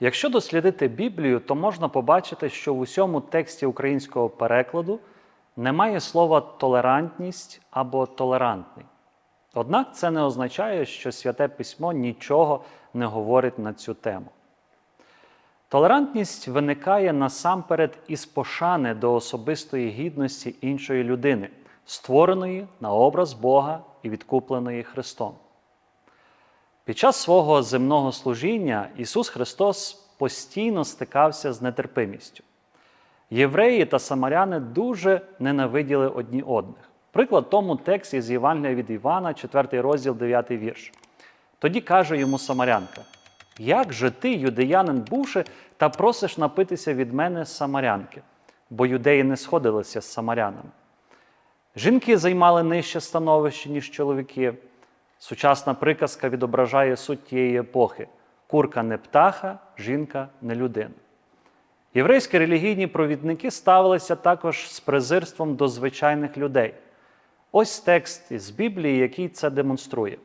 Якщо дослідити Біблію, то можна побачити, що в усьому тексті українського перекладу немає слова толерантність або толерантний. Однак це не означає, що святе письмо нічого не говорить на цю тему. Толерантність виникає насамперед із пошани до особистої гідності іншої людини, створеної на образ Бога і відкупленої Христом. Під час свого земного служіння Ісус Христос постійно стикався з нетерпимістю. Євреї та самаряни дуже ненавиділи одні одних. Приклад тому текст із Євангелія від Івана, 4 розділ, 9 вірш. Тоді каже йому Самарянка: Як же ти, юдеянин, бувши, та просиш напитися від мене самарянки? Бо юдеї не сходилися з самарянами. Жінки займали нижче становище, ніж чоловіки. Сучасна приказка відображає суть тієї епохи: курка не птаха, жінка не людина. Єврейські релігійні провідники ставилися також з презирством до звичайних людей. Ось текст із Біблії, який це демонструє.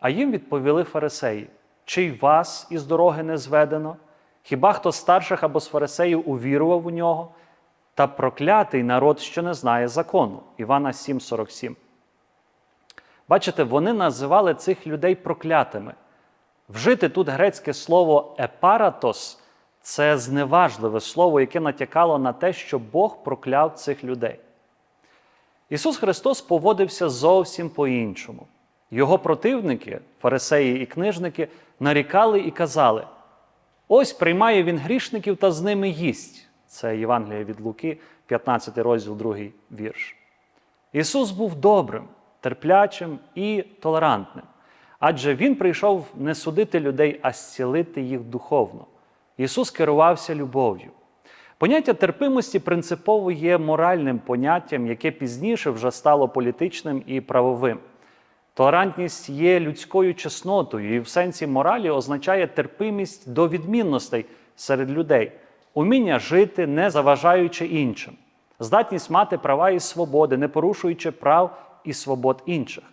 А їм відповіли фарисеї: чи й вас із дороги не зведено? Хіба хто з старших або з фарисеїв увірував у нього? Та проклятий народ, що не знає закону. Івана 7,47. Бачите, вони називали цих людей проклятими. Вжити тут грецьке слово епаратос це зневажливе слово, яке натякало на те, що Бог прокляв цих людей. Ісус Христос поводився зовсім по-іншому. Його противники, фарисеї і книжники, нарікали і казали: ось приймає він грішників та з ними їсть. Це Євангеліє від Луки, 15 розділ, 2 вірш. Ісус був добрим, терплячим і толерантним, адже Він прийшов не судити людей, а зцілити їх духовно. Ісус керувався любов'ю. Поняття терпимості принципово є моральним поняттям, яке пізніше вже стало політичним і правовим. Толерантність є людською чеснотою і в сенсі моралі означає терпимість до відмінностей серед людей, уміння жити, не заважаючи іншим, здатність мати права і свободи, не порушуючи прав і свобод інших.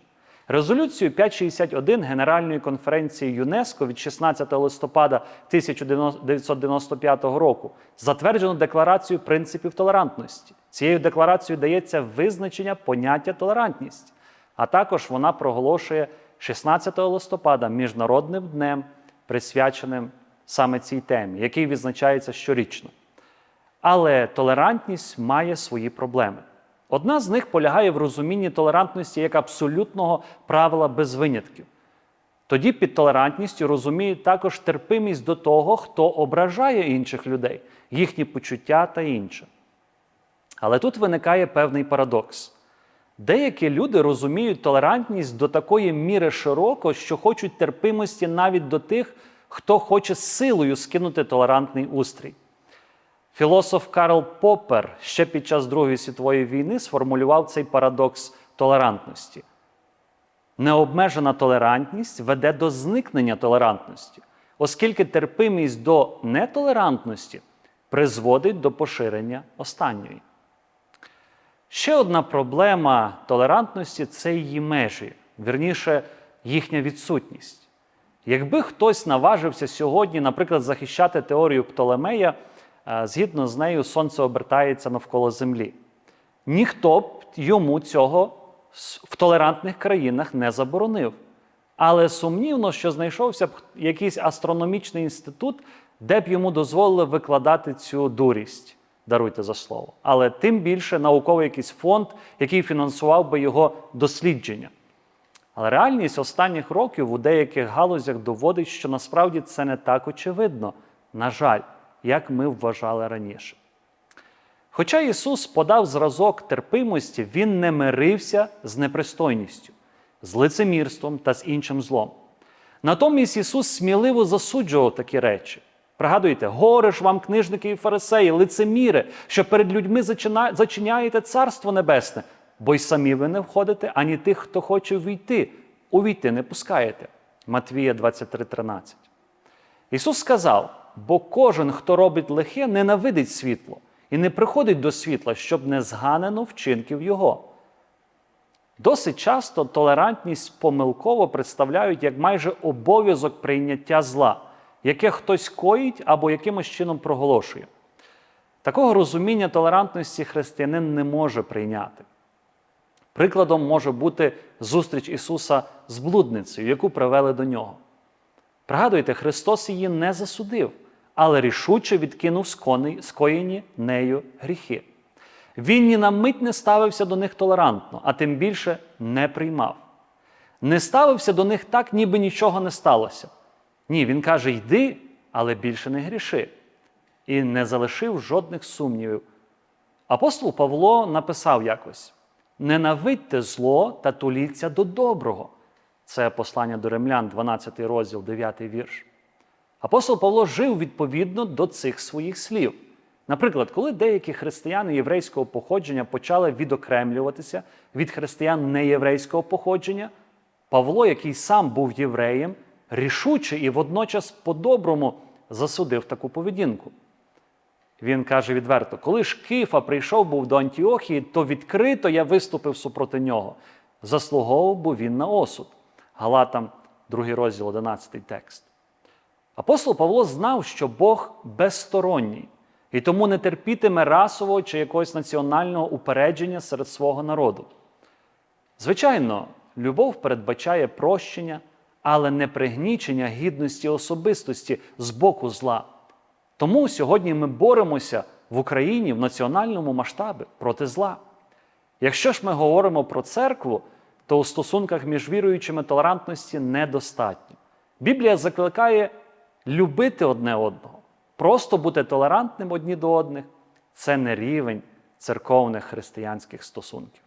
Резолюцію 561 Генеральної конференції ЮНЕСКО від 16 листопада 1995 року затверджено декларацію принципів толерантності. Цією декларацією дається визначення поняття толерантність, а також вона проголошує 16 листопада міжнародним днем, присвяченим саме цій темі, який відзначається щорічно. Але толерантність має свої проблеми. Одна з них полягає в розумінні толерантності як абсолютного правила без винятків. Тоді під толерантністю розуміють також терпимість до того, хто ображає інших людей, їхні почуття та інше. Але тут виникає певний парадокс. Деякі люди розуміють толерантність до такої міри широко, що хочуть терпимості навіть до тих, хто хоче силою скинути толерантний устрій. Філософ Карл Поппер ще під час Другої світової війни сформулював цей парадокс толерантності. Необмежена толерантність веде до зникнення толерантності, оскільки терпимість до нетолерантності призводить до поширення останньої. Ще одна проблема толерантності це її межі, вірніше, їхня відсутність. Якби хтось наважився сьогодні, наприклад, захищати теорію Птолемея, згідно з нею сонце обертається навколо Землі. Ніхто б йому цього в толерантних країнах не заборонив. Але сумнівно, що знайшовся б якийсь астрономічний інститут, де б йому дозволили викладати цю дурість. Даруйте за слово. Але тим більше науковий якийсь фонд, який фінансував би його дослідження. Але реальність останніх років у деяких галузях доводить, що насправді це не так очевидно. На жаль як ми вважали раніше. Хоча Ісус подав зразок терпимості, Він не мирився з непристойністю, з лицемірством та з іншим злом. Натомість Ісус сміливо засуджував такі речі. Пригадуйте, горе ж вам, книжники і фарисеї, лицеміри, що перед людьми зачиняєте Царство Небесне, бо й самі ви не входите, ані тих, хто хоче війти, увійти не пускаєте. Матвія 23,13. Ісус сказав: бо кожен, хто робить лихе, ненавидить світло і не приходить до світла, щоб не зганено вчинків Його. Досить часто толерантність помилково представляють як майже обов'язок прийняття зла, яке хтось коїть або якимось чином проголошує. Такого розуміння толерантності християнин не може прийняти. Прикладом може бути зустріч Ісуса з блудницею, яку привели до нього. Пригадуйте, Христос її не засудив, але рішуче відкинув скоєні нею гріхи. Він ні на мить не ставився до них толерантно, а тим більше не приймав. Не ставився до них так, ніби нічого не сталося. Ні, він каже: йди, але більше не гріши. І не залишив жодних сумнівів. Апостол Павло написав якось: ненавидьте зло та туліться до доброго. Це послання до римлян, 12 розділ, 9 вірш. Апостол Павло жив відповідно до цих своїх слів. Наприклад, коли деякі християни єврейського походження почали відокремлюватися від християн неєврейського походження, Павло, який сам був євреєм, рішуче і водночас по-доброму засудив таку поведінку. Він каже відверто: коли ж Кифа прийшов був до Антіохії, то відкрито я виступив супроти нього. Заслуговував був він на осуд. Галатам, 2 розділ, 11 текст. Апостол Павло знав, що Бог безсторонній і тому не терпітиме расового чи якогось національного упередження серед свого народу. Звичайно, любов передбачає прощення, але не пригнічення гідності особистості з боку зла. Тому сьогодні ми боремося в Україні в національному масштабі проти зла. Якщо ж ми говоримо про церкву, то у стосунках між віруючими толерантності недостатньо. Біблія закликає любити одне одного, просто бути толерантним одні до одних це не рівень церковних християнських стосунків.